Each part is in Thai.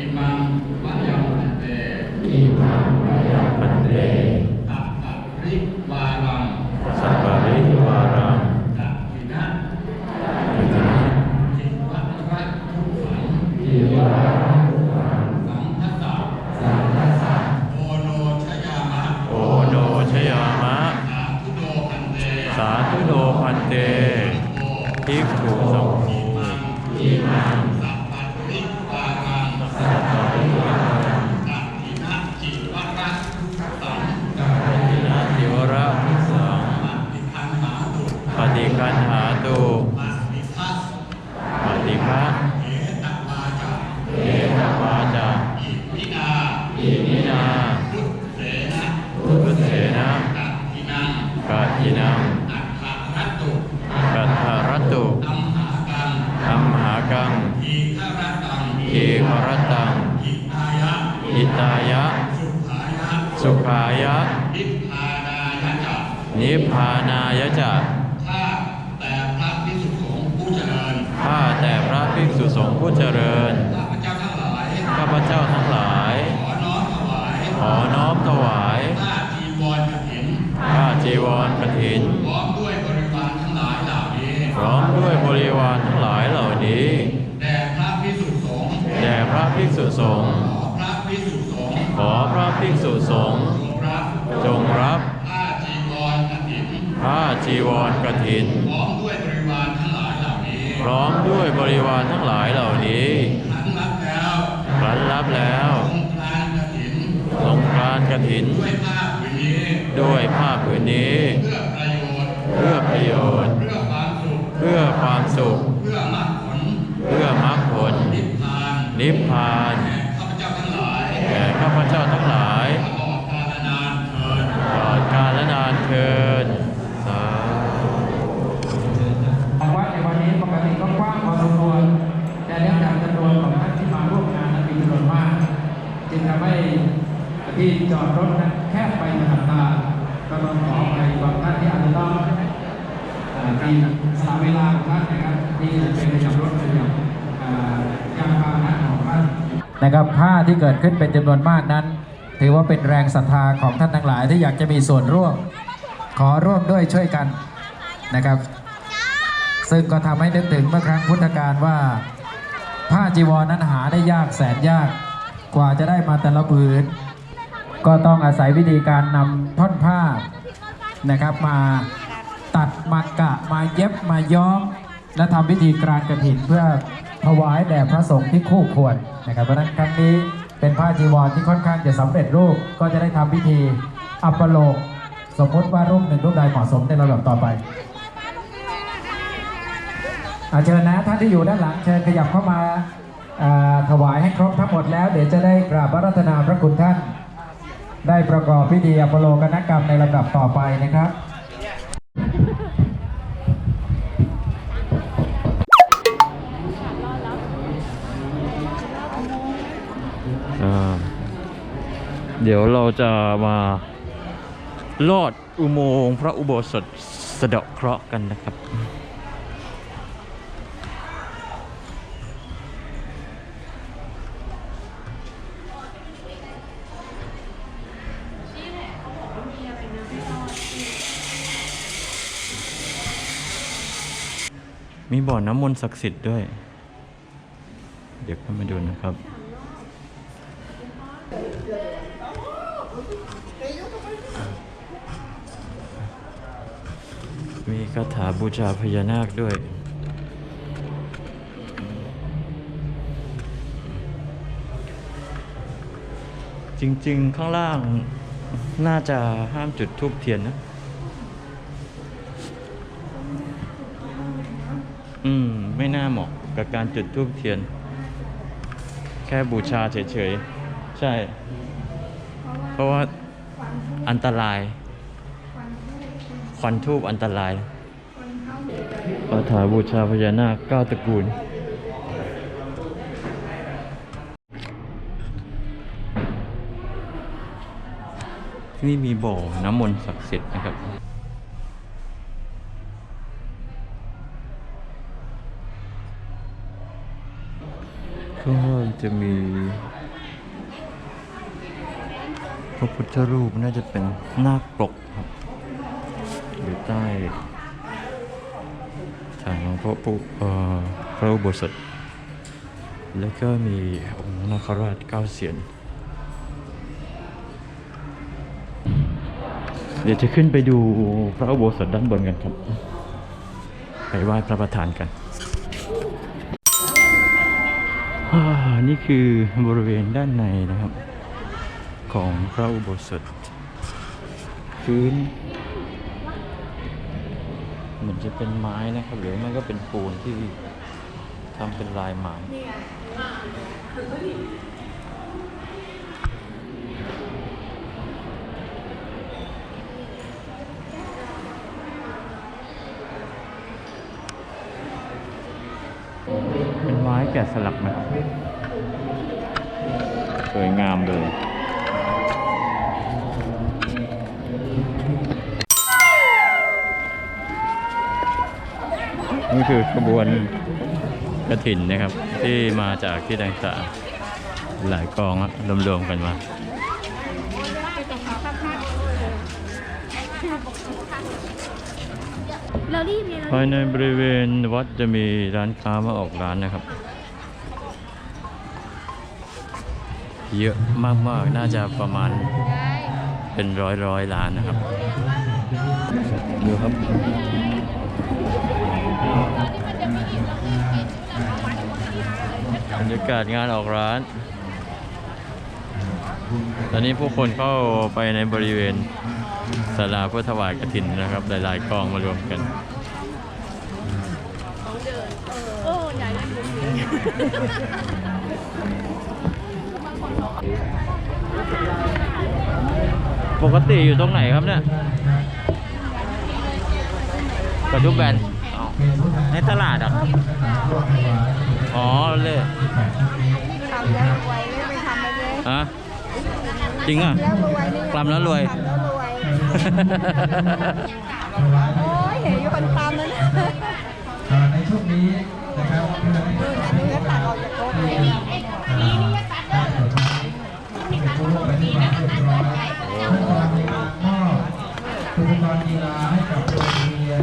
อิมังวะยังพันเตอิมังมายาปันเตตัปปะริวารังสัพปะริวารังตักขินะอินะจิตวัตระทุกขังอิวารังวังสังคตะสังฆสังโอโนชยามะโอโนชยามะ สาธุโดพันเตสาธุโนพันเตโอภิกขุสังโฆอิมังอิมัง สัพปะริวารัง สัพปะริวารัง ตักขินะจิตวัตระทุกขัง อิทินะจิวระภิกสัง ปฏิคันหาตุ ปฏิคันหาตุ ปัสมิทัส ปฏิภะเอตวาจาเอตวาจาอิมินาอิมินาพุทเสนะพุทเสนะตักขินังกะยินังอัฏฐรัตตุกัตถารตุอัมหากังอัมหากังทีฆรตังเอวรตังหิตายะอิตายะสุขายะ สุขายะ นิพพานายะจักนิพพานายะจะ ข้าแต่พระพิสุสงฆ์ผู้เจริญ ข้าแต่พระภิกษุสงฆ์ผู้เจริญ ข้าพเจ้าทั้งหลายข้าพเจ้าทั้งหลายขอน้อมถวายขอน้อมถวายผ้าจีวรกฐินข้าจีวรกฐินพร้อมด้วยบริวารทั้งหลายเหล่านี้พร้อมด้วยบริวารทั้งหลายเหล่านี้แด่พระพิสุสงฆ์แด่พระภิกษุสงฆ์ขอพระพิสุสงฆ์ขอพระภิกษุสงฆ์ทรงรับจงรับผ้าจีวรกฐินผ้าจีวรกฐินพร้อม พร้อมด้วยบริวารทั้งหลายเหล่านี้ครั้นรับแล้วครั้นรับแล้วองค์พานกฐินลงกรานกฐิน ด้วยผ้าผืนนี้ด้วยผ้าผืนนี้เพื่อประโยชน์เพื่อประโยชน์ เพื่อความสุข เพื่อความสุขเพื่อมรรคผลเพื่อมรรคผล นิพพานนิพพานแก่ข้าพเจ้าทั้งหลายแก่ข้าพเจ้าทั้งหลายตลอดกาลนานเถิดตลอดกาลนานเทินสาธุ วัดในวันนี้ปกติก็กว้างพอสมควรแต่เนื่องจากจำนวนของท่านที่มาร่วมงานนั้นมีจำนวนมาก จึงทำให้ที่ จอดรถนั้นแคบไปถนัดตาก็ต้องขอไปบางท่านที่อาจจะต้องมีสละเวลาของท่านนะครับที่จะเป็นขับรถเป็นกับเอ่อยานพาหนะของท่านนะครับผ้าที่เกิดขึ้นเป็นจำนวนมากนั้น ถือว่าเป็นแรงศรัทธาของท่านทั้งหลายที่อยากจะมีส่วนร่วม ขอร่วมด้วยช่วยกันนะครับ ซึ่งก็ทำให้นึกถึงเมื่อครั้งพุทธกาลว่า ผ้าจีวรนั้นหาได้ยากแสนยากกว่าจะได้มาแต่ละผืน ก็ต้องอาศัยวิธีการนำท่อนผ้านะครับ มาตัดมากะมาเย็บมาย้อม และทำพิธีกรานกระถินเพื่อถวายแด่พระสงฆ์ที่คู่ควรนะครับเพราะฉะนั้นครั้งนี้เป็นผ้าจีวรที่ค่อนข้างจะสำเร็จรูปก็จะได้ทำพิธีอัปโลก สมมติว่ารูปหนึ่งรูปใดเหมาะสมในระดับต่อไปอาเชิญนะท่านที่อยู่ด้านหลังเชิญขยับเข้ามาาถวายให้ครบทั้งหมดแล้ว เดี๋ยวจะได้กราบพระรัตนาพระคุณท่าน ได้ประกอบพิธีอภโลกนกรรมในลำดับต่อไปนะครับเดี๋ยวเราจะมาลอดอุโมงค์พระอุโบสถสะเดาะเคราะห์กันนะครับ มีบ่อน้ำมนต์ศักดิ์สิทธิ์ด้วย เดี๋ยวเข้ามาดูนะครับ มีคาถาบูชาพญานาคด้วยจริง ๆ ข้างล่างน่าจะห้ามจุดทูบเทียนนะ อืม ไม่น่าเหมาะกับการจุดทูบเทียน แค่บูชาเฉยๆ ใช่ เพราะว่าอันตราย ควันทูบอันตรายคาถาบูชาพญานาคเก้าตระกูล ที่นี่มีบ่อน้ำมนต์ศักดิ์สิทธิ์นะครับ ข้างล่างจะมีพระพุทธรูปน่าจะเป็นนาคปกครับ อยู่ใต้ฐานของพระปุเอ่อพระอุโบสถ แล้วก็มีองค์นาคราชเก้าเสียน เดี๋ยวจะขึ้นไปดูพระอุโบสถด้านบนกันครับ ไปไหว้พระประธานกัน นี่คือบริเวณด้านในนะครับ ของพระอุโบสถพื้นเหมือนจะเป็นไม้นะครับ หรือไม่ก็เป็นปูนที่ทำเป็นลายไม้เป็นไม้ แกะสลักนะครับสวยงามเลยนี่คือขบวนกระถินนะครับ ที่มาจากที่ต่างๆหลายกองอะรวมๆกันมาเรารีบเลยภายในบริเวณวัดจะมีร้านค้ามาออกร้านนะครับ เยอะมากๆ น่าจะประมาณเป็นร้อยร้อยๆร้านนะครับดูครับบรรยากาศงานออกร้าน ตอนนี้ผู้คนเข้าไปในบริเวณศาลาเพื่อถวายกฐินนะครับ หลาย ๆกองมารวมกันโอ้ใหญ่เลย ปกติอยู่ตรงไหนครับเนี่ยกระจุกแบนอ๋อในตลาดอะ อ๋อเลยทำแล้วรวยไม่ทำเลยอะจริงอะแล้วรวยนี่กลัมแล้วรวยทำแล้วรวยโอ้ยเห็นอยู่คนตามนั้นอ่าในช่วงนี้นะครับ ปกรณ์กีฬาให้กับโรงเรียน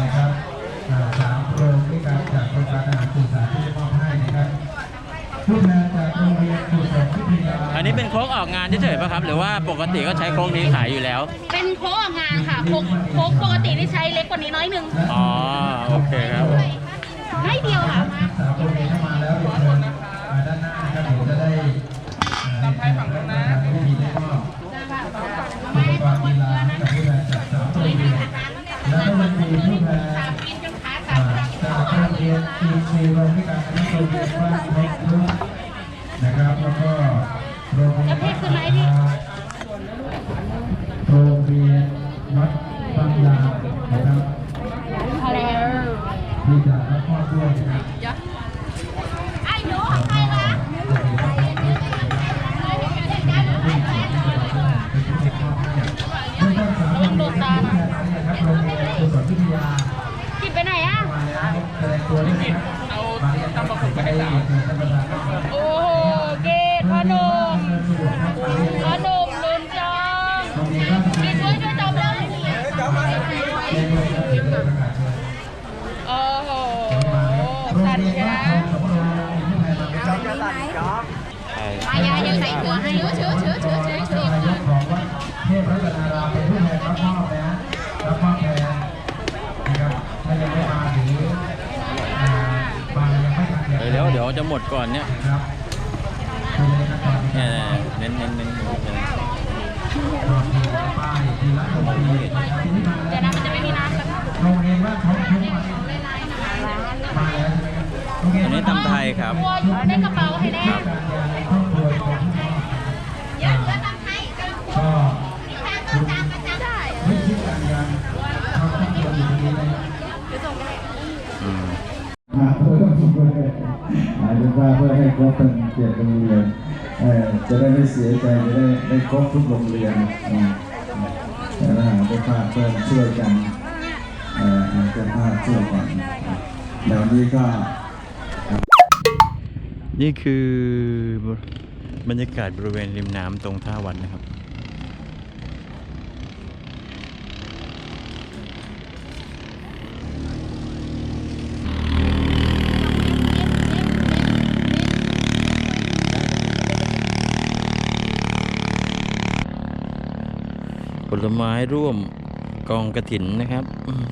นะครับอ่าสามโรงด้วยกันจากโครงการอาหารสื่อสารที่ได้มอบให้นะครับผู้แทนจากโรงเรียนกุศลวิทยาอันนี้เป็นโค้กออกงานเฉยๆป่ะครับ หรือว่าปกติก็ใช้โค้กนี้ขายอยู่แล้ว เป็นโค้กออกงานค่ะโค้กโค้กปกติที่ใช้เล็กกว่านี้น้อยหนึงอ๋อโอเคครับน้อยเดียวค่ะสามโรงเรียนเข้ามาแล้วเดี๋ยวเชิญอ่าด้านหน้านะครับเดี๋ยวจะได้ตามไปฝั่งนู้นนะ รงเรียนอีกสี่โรงด้วยกันนะครับโรงเรียนบ้านเลุกนะครับ แล้วก็โรงเรียนวัดโรงเรียนวัดบางยางนะครับที่จะรับมอบด้วยนะครับ ไอ้หนูใครวะ ลงโดดตานะครับโรงเรียนกุศลวิทยา กินไปไหนอะ มาแล้วแสดงตัวด้วยนะครับ เอาตำบักหุ่นไปให้สาวโอ้โหเกตพนมพนมลุนจองมีช่วยช่วยจอมเล่าหน่อยสิโอ้โหสัตว์นะมายายังใส่เกลือให้เชื้อเชื้อเชื้อเชื้อเชื้อเชื้อนายกของวัดเทพรัตนารามเป็นผู้แทนรับมอบนะรับมอบแทนนะครับถ้ายังไม่มาหรืออ่า เดี๋ยวเดี๋ยวจะหมดก่อนเนี่ยนะครับคือในขั้นตอนที่เนี่ยเน้นเน้นเน้นเดี๋ยวนะมันจะไม่มีน้ำแล้วโรงเรียนว่าท้องทุ่งมาอันนี้ตำไทยครับได้กระเป๋าให้แน่ เปลี่ยนเป็นโรงเรียนจะได้ไม่เสียใจจะได้ได้ครบทุกโรงเรียนอืมแต่ถ้าหากได้ภาเพื่อนช่วยกันอ่อหากได้ภาช่วยกันเดี๋ยวนี้ก็ นี่คือบรรยากาศบริเวณริมน้ำตรงท่าวันนะครับ ลไม้ร่วมกองกระถินนะครับอืม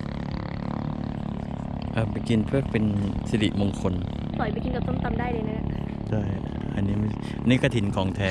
เอาไปกินเพื่อเป็นสิริมงคล ปล่อยไปกินกับส้มตำได้เลยนะ ใช่ อันนี้ไม่นี่กระถินของแท้